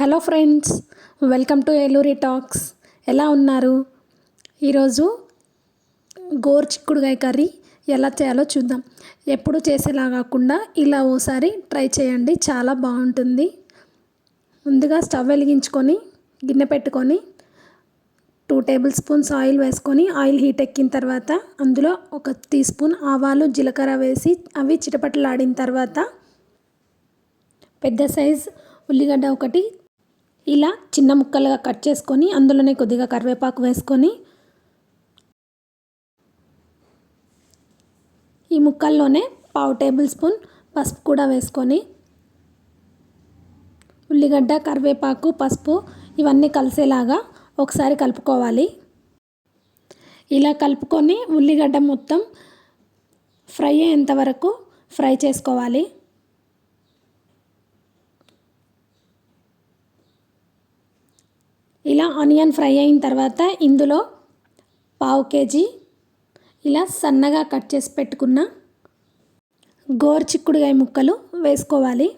Hello friends welcome to Eluri talks. ఎలా ఉన్నారు? ఈరోజు గోరు చిక్కుడుగాయ కర్రీ ఎలా చేయాలో చూద్దాం. ఎప్పుడు చేసేలా కాకుండా ఇలా ఓసారి ట్రై చేయండి చాలా బాగుంటుంది. ముందుగా స్టవ్ వెలిగించుకొని గిన్నె పెట్టుకొని టూ టేబుల్ స్పూన్స్ ఆయిల్ వేసుకొని ఆయిల్ హీట్ ఎక్కిన తర్వాత అందులో ఒక టీ స్పూన్ ఆవాలు జీలకర్ర వేసి అవి చిటపటలాడిన తర్వాత పెద్ద సైజ్ ఉల్లిగడ్డ ఒకటి ఇలా చిన్న ముక్కలుగా కట్ చేసుకొని అందులోనే కొద్దిగా కరివేపాకు వేసుకొని ఈ ముక్కల్లోనే పావు టేబుల్ స్పూన్ పసుపు కూడా వేసుకొని ఉల్లిగడ్డ కరివేపాకు పసుపు ఇవన్నీ కలిసేలాగా ఒకసారి కలుపుకోవాలి. ఇలా కలుపుకొని ఉల్లిగడ్డ మొత్తం ఫ్రై అయ్యేంత వరకు ఫ్రై చేసుకోవాలి. ఇలా ఆనియన్ ఫ్రై అయిన తర్వాత ఇందులో పావు కేజీ ఇలా సన్నగా కట్ చేసి పెట్టుకున్న గోరు చిక్కుడుగాయ ముక్కలు వేసుకోవాలి.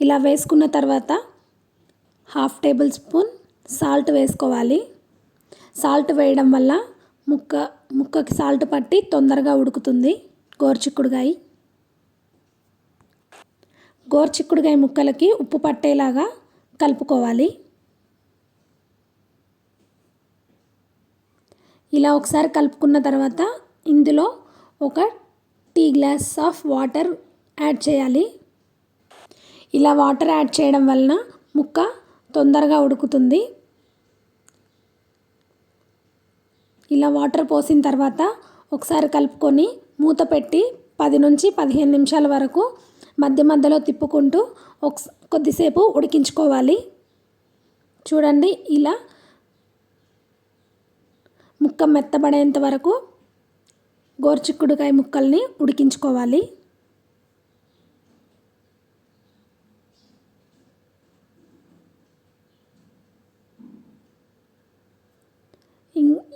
ఇలా వేసుకున్న తర్వాత హాఫ్ టేబుల్ స్పూన్ సాల్ట్ వేసుకోవాలి. సాల్ట్ వేయడం వల్ల ముక్క ముక్కకి సాల్ట్ పట్టి తొందరగా ఉడుకుతుంది గోరుచిక్కుడుగాయ గోరుచిక్కుడుగాయ ముక్కలకి ఉప్పు పట్టేలాగా కలుపుకోవాలి. ఇలా ఒకసారి కలుపుకున్న తర్వాత ఇందులో ఒక tea glass of water add చేయాలి. ఇలా వాటర్ యాడ్ చేయడం వలన ముక్క తొందరగా ఉడుకుతుంది. ఇలా వాటర్ పోసిన తర్వాత ఒకసారి కలుపుకొని మూత పెట్టి పది నుంచి పదిహేను నిమిషాల వరకు మధ్య మధ్యలో తిప్పుకుంటూ ఒక కొద్దిసేపు ఉడికించుకోవాలి. చూడండి ఇలా ముక్క మెత్తబడేంత వరకు గోర్చిక్కుడుకాయ ముక్కల్ని ఉడికించుకోవాలి.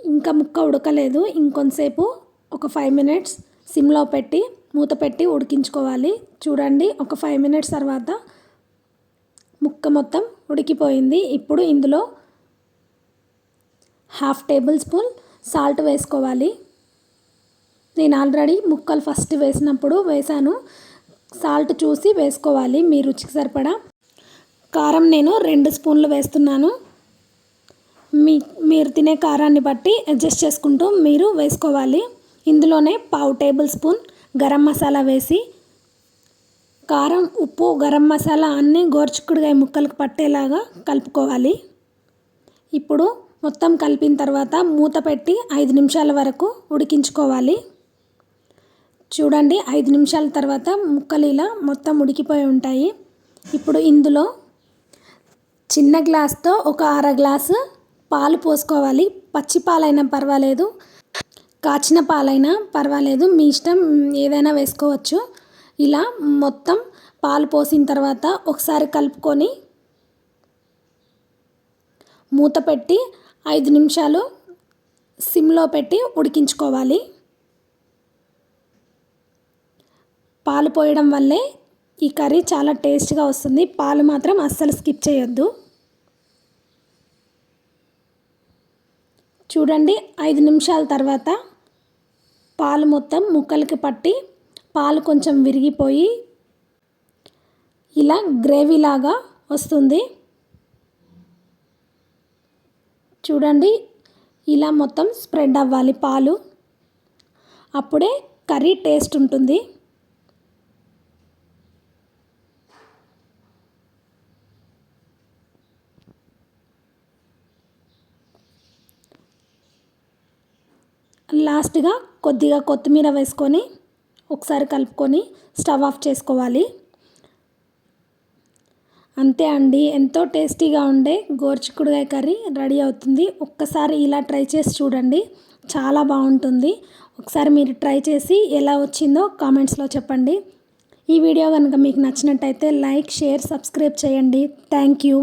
ఇంకా ముక్క ఉడకలేదు. ఇంకొంతసేపు ఒక ఫైవ్ మినిట్స్ సిమ్లో పెట్టి మూత పెట్టి ఉడికించుకోవాలి. చూడండి ఒక ఫైవ్ మినిట్స్ తర్వాత ముక్క మొత్తం ఉడికిపోయింది. ఇప్పుడు ఇందులో హాఫ్ టేబుల్ స్పూన్ సాల్ట్ వేసుకోవాలి. నేను ఆల్రెడీ ముక్కలు ఫస్ట్ వేసినప్పుడు వేసాను. సాల్ట్ చూసి వేసుకోవాలి మీ రుచికి సరిపడా. కారం నేను రెండు స్పూన్లు వేస్తున్నాను. మీ మీరు తినే కారాన్ని బట్టి అడ్జస్ట్ చేసుకుంటూ మీరు వేసుకోవాలి. ఇందులోనే పావు టేబుల్ స్పూన్ గరం మసాలా వేసి కారం ఉప్పు గరం మసాలా అన్నీ గోరుచిక్కుడుగాయ ముక్కలకు పట్టేలాగా కలుపుకోవాలి. ఇప్పుడు మొత్తం కలిపిన తర్వాత మూత పెట్టి ఐదు నిమిషాల వరకు ఉడికించుకోవాలి. చూడండి ఐదు నిమిషాల తర్వాత ముక్కలు ఇలా మొత్తం ఉడికిపోయి ఉంటాయి. ఇప్పుడు ఇందులో చిన్న గ్లాస్తో ఒక అర గ్లాసు పాలు పోసుకోవాలి. పచ్చి పాలైనా పర్వాలేదు. కాచిన పాలైనా పర్వాలేదు మీ ఇష్టం ఏదైనా వేసుకోవచ్చు. ఇలా మొత్తం పాలు పోసిన తర్వాత ఒకసారి కలుపుకొని మూత పెట్టి ఐదు నిమిషాలు సిమ్లో పెట్టి ఉడికించుకోవాలి. పాలు పోయడం వల్లే ఈ కర్రీ చాలా టేస్ట్గా వస్తుంది. పాలు మాత్రం అస్సలు స్కిప్ చేయొద్దు. చూడండి ఐదు నిమిషాల తర్వాత పాలు మొత్తం ముక్కలకి పట్టి పాలు కొంచెం విరిగిపోయి ఇలా గ్రేవీలాగా వస్తుంది. చూడండి ఇలా మొత్తం స్ప్రెడ్ అవ్వాలి పాలు. అప్పుడే కర్రీ టేస్ట్ ఉంటుంది. లాస్ట్గా కొద్దిగా కొత్తిమీర వేసుకొని ఒకసారి కలుపుకొని స్టవ్ ఆఫ్ చేసుకోవాలి. అంతే అండి. ఎంతో టేస్టీగా ఉండే గోరుచిక్కుడుకాయ కర్రీ రెడీ అవుతుంది. ఒక్కసారి ఇలా ట్రై చేసి చూడండి. చాలా బాగుంటుంది. ఒకసారి మీరు ట్రై చేసి ఎలా వచ్చిందో కామెంట్స్లో చెప్పండి. ఈ వీడియో కనుక మీకు నచ్చినట్టయితే లైక్ షేర్ సబ్స్క్రైబ్ చేయండి. Thank you.